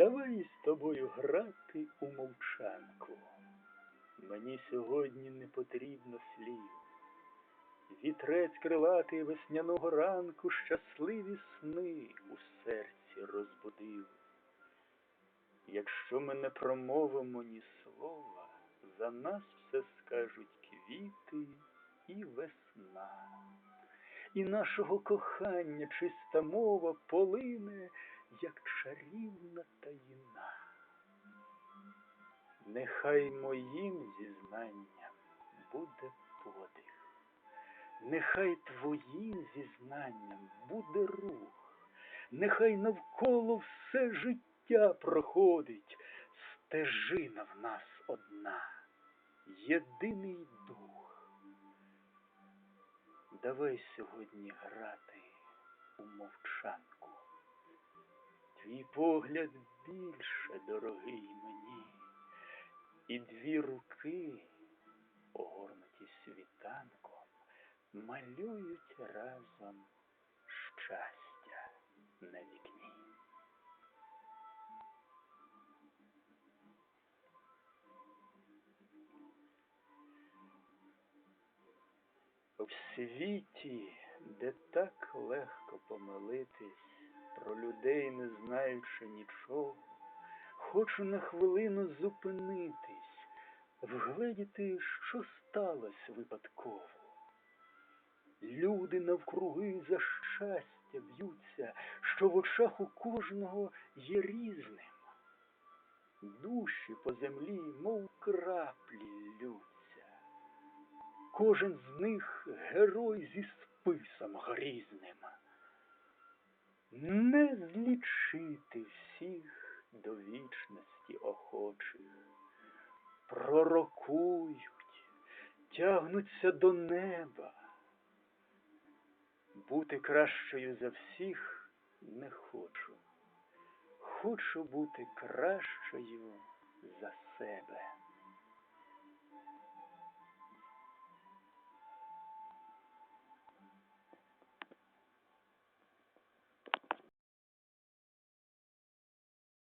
Давай з тобою грати у мовчанку. Мені сьогодні не потрібно слів. Вітрець крилатий весняного ранку щасливі сни у серці розбудив. Якщо ми не промовимо ні слова, за нас все скажуть квіти і весна. І нашого кохання чиста мова полине, як чарівна таїна. Нехай моїм зізнанням буде подих, нехай твоїм зізнанням буде рух, нехай навколо все життя проходить, стежина в нас одна, єдиний дух. Давай сьогодні грати у мовчанку. Твій погляд більше дорогий мені, і дві руки, огорнуті світанком, малюють разом щастя на вікні. В світі, де так легко помилитись, людей не знаючи нічого, хочу на хвилину зупинитись, вгледіти, що сталося випадково. Люди навкруги за щастя б'ються, що в очах у кожного є різним. Душі по землі, мов краплі лються. Кожен з них герой зі списом грізним. Не злічити всіх до вічності охочих. Пророкують, тягнуться до неба. Бути кращою за всіх не хочу. Хочу бути кращою за себе.